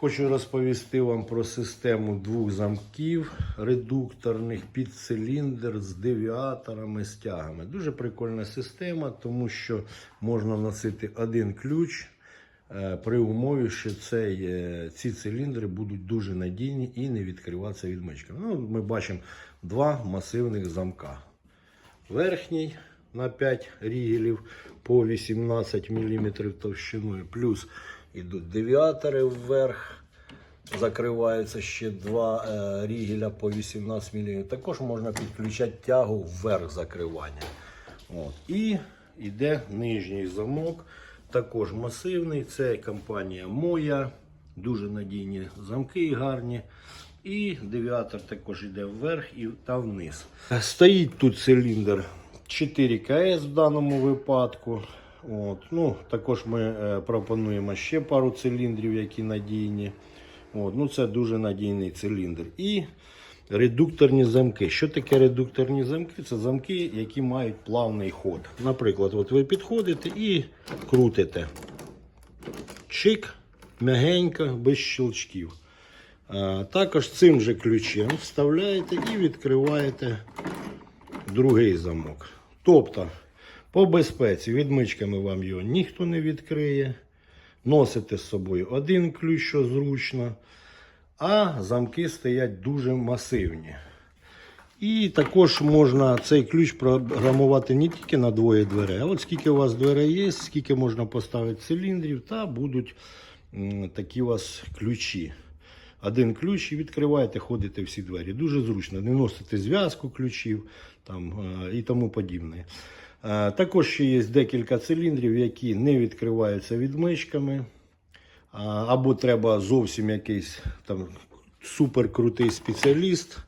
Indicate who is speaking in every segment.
Speaker 1: Хочу розповісти вам про систему двох замків редукторних під циліндр з девіаторами, з тягами. Дуже прикольна система, тому що можна носити один ключ е, при умові, що цей, ці циліндри будуть дуже надійні і не відкриватися відмичками. Ну, ми бачимо два масивних замка. Верхній на 5 рігелів по 18 мм товщиною, плюс ідуть девіатори вверх, закриваються ще два е, рігеля по 18 мм. Також можна підключати тягу вверх закривання. От. І йде нижній замок, також масивний. Це компанія Моя. Дуже надійні замки гарні. І девіатор також йде вверх і та вниз. Стоїть тут циліндр 4 КС в даному випадку. От. Ну, також ми е, пропонуємо ще пару циліндрів, які надійні. От. Ну, це дуже надійний циліндр. І редукторні замки. Що таке редукторні замки? Це замки, які мають плавний ход. Наприклад, от ви підходите і крутите. Чик, м'ягенько, без щелчків. Також цим же ключем вставляєте і відкриваєте другий замок. Тобто, по безпеці відмичками вам його ніхто не відкриє. Носите з собою один ключ, що зручно, а замки стоять дуже масивні. І також можна цей ключ програмувати не тільки на двоє дверей, а от скільки у вас дверей є, скільки можна поставити циліндрів, та будуть такі у вас ключі. Один ключ і відкриваєте, ходите всі двері. Дуже зручно. Не носите зв'язку ключів там, е, і тому подібне. Е, Також ще є декілька циліндрів, які не відкриваються відмичками. Або треба зовсім якийсь там суперкрутий спеціаліст.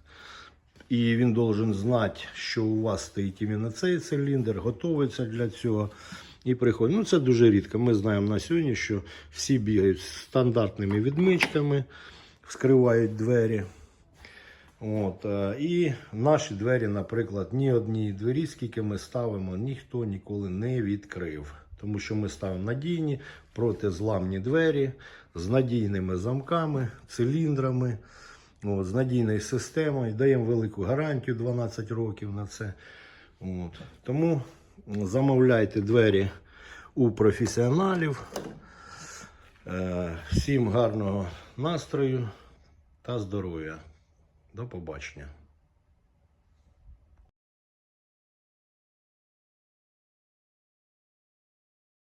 Speaker 1: І він должен знати, що у вас стоїть іменно цей циліндр, готується для цього. І приходить. Ну, це дуже рідко. Ми знаємо на сьогодні, що всі бігають з стандартними відмичками, вскривають двері. От, е, і наші двері, наприклад, ні одній двері, скільки ми ставимо, ніхто ніколи не відкрив. Тому що ми ставимо надійні протизламні двері з надійними замками, циліндрами, от, з надійною системою. Даємо велику гарантію 12 років на це. От. Тому замовляйте двері у професіоналів. Е, Всім гарного настрою та здоров'я. До побачення.